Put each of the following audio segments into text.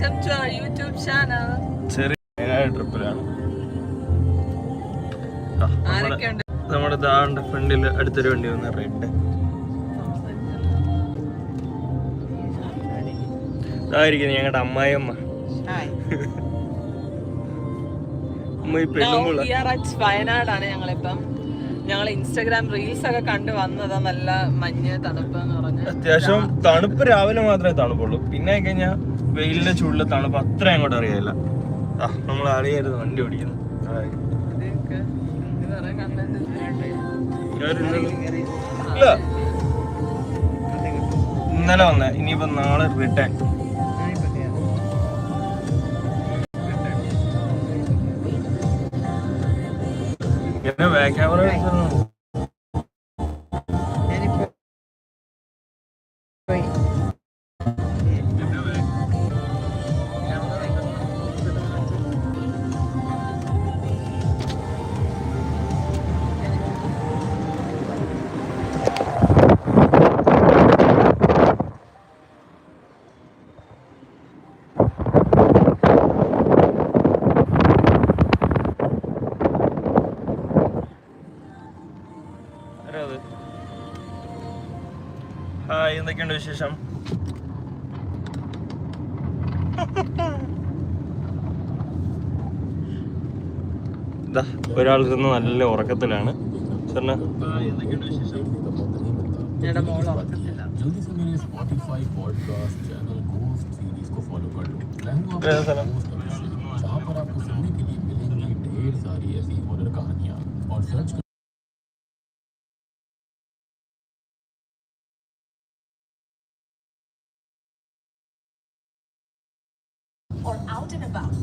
Welcome to our YouTube channel ചെറിയ ട്രിപ്പിലാണ്. നമ്മുടെ ദാണ്ട് ഫ്രണ്ടിൽ അടുത്തൊരു വണ്ടി വന്ന് റെഡ് ഇതായിരിക്കും ഞങ്ങളുടെ അമ്മായിയമ്മ. അമ്മ ഈ പെണ്ണുമുള്ള വയനാടാണ് ഞങ്ങളിപ്പം. ഞങ്ങൾ ഇൻസ്റ്റാഗ്രാം റീൽസ് ഒക്കെ കണ്ടു വന്നതാ നല്ല മഞ്ഞ് തണുപ്പ് എന്ന് പറഞ്ഞു. അത്യാവശ്യം തണുപ്പ് രാവിലെ മാത്രമേ തണുപ്പുള്ളൂ. പിന്നെ കഴിഞ്ഞാൽ വെയിലിന്റെ ചൂടിലെ തണുപ്പ് അത്ര അങ്ങോട്ട് അറിയാല്ല ആ നമ്മൾ അറിയരുത് വണ്ടി ഓടിക്കുന്നു. ഇന്നലെ വന്നേ ഇനിയിപ്പോ നാളെ റിട്ടേൺ ബാക്ക് ക്യാമറ लो मैं हूं आपका मेरा सलाम। होस्ट अभिषेक जहां पर आपको सुनने के लिए मिलेंगी ढेर सारी ऐसी हॉरर कहानियां और search out and about.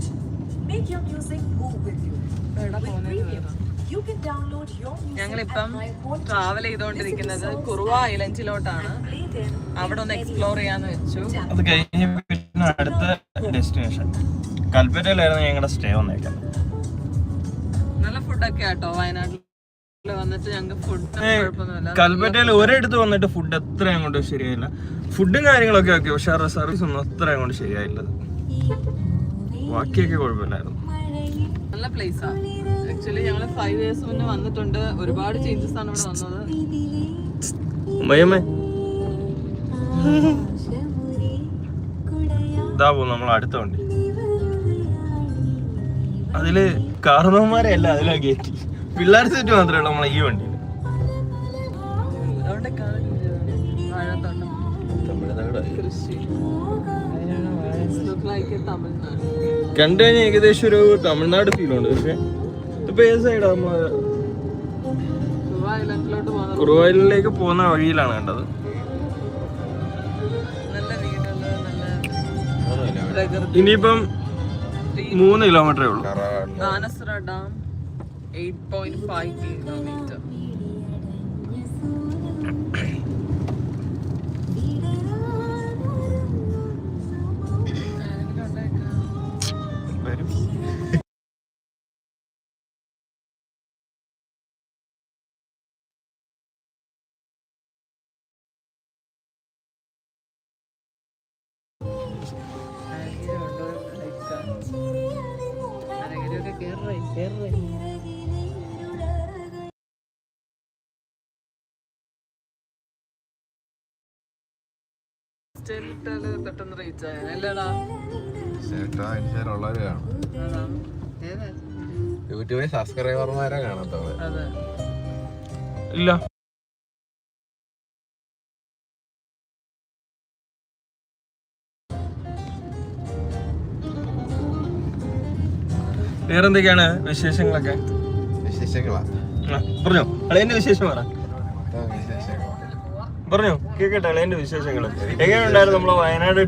Make your music move with you. With Premium, you can download your music ഞങ്ങളിപ്പം my home ട്രാവൽ ചെയ്തുകൊണ്ടിരിക്കുന്നത് കുറുവ ഐലൻഡിലോട്ടാണ് play them അവിടെ ഒന്ന് എക്സ്പ്ലോർ ചെയ്യാന്ന് വെച്ചു. അത് കഴിഞ്ഞ് പിന്നെ അടുത്ത ഡെസ്റ്റിനേഷൻ കൽപ്പറ്റയിലായിരുന്നു ഞങ്ങളുടെ സ്റ്റേ വന്നേക്കാം നല്ല ഫുഡൊക്കെ ആട്ടോ വയനാട്ടിൽ വന്നിട്ട് ഞങ്ങൾക്ക് ഫുഡ് കുഴപ്പമൊന്നുമില്ല. കൽപ്പറ്റയിൽ ഒരിടത്ത് വന്നിട്ട് ഫുഡ് എത്ര അങ്ങോട്ട് ശരിയായില്ല. ഫുഡും കാര്യങ്ങളൊക്കെ ഓക്കെ പക്ഷെ സർവീസ് ഒന്നും അത്ര അങ്ങോട്ട് ശരിയായില്ലത് ബാക്കിയൊക്കെ കുഴപ്പമില്ലായിരുന്നു. നല്ല പ്ലേസ് ആക്ച്വലി ഞങ്ങൾ ഫൈവ് ഇയേഴ്സ് മുന്നേ വന്നിട്ടുണ്ട്. ഒരുപാട് ചേഞ്ചസ് ആണ് ഇവിടെ വന്നത്. മയമ്മേ ഇതാ പോകും നമ്മൾ അടുത്ത വണ്ടി. അതിൽ കാരണവന്മാരെ അല്ല അതിലാ കയറ്റി പിള്ളേർ സെറ്റ് മാത്രമേ ഉള്ളൂ നമ്മളെ ഈ വണ്ടിയിൽ തമിഴ്നാട്. കണ്ടു കഴിഞ്ഞാൽ ഏകദേശം ഒരു തമിഴ്നാട് ഫീലുണ്ട് ഉണ്ട്. പക്ഷെ ഇപ്പൊ ഏത് സൈഡാ നമ്മൾ? കുറുവ ഐലൻഡിലോട്ട് പോകുന്നത് കുറുവായൂരിലേക്ക് പോകുന്ന വഴിയിലാണ് കണ്ടത്. ഇനിയിപ്പം മൂന്ന് കിലോമീറ്ററേ ഉള്ളൂ. Dam eight point five kilometre പെട്ടെന്ന് റീച്ച് ആയ അല്ലടാ ചേട്ടാ കാണും യൂട്യൂബിൽ സബ്സ്ക്രൈബർമാരെ കാണത്തുള്ളൂ അതെ. ഇല്ല. വേറെന്തൊക്കെയാണ് വിശേഷങ്ങളൊക്കെ? വിശേഷങ്ങളാ? പറഞ്ഞോ. അളയന്റെ വിശേഷം പറ. പറഞ്ഞോ കേക്കട്ടെ അളയന്റെ വിശേഷങ്ങൾ എങ്ങനെയുണ്ടായിരുന്നു നമ്മളെ വയനാട്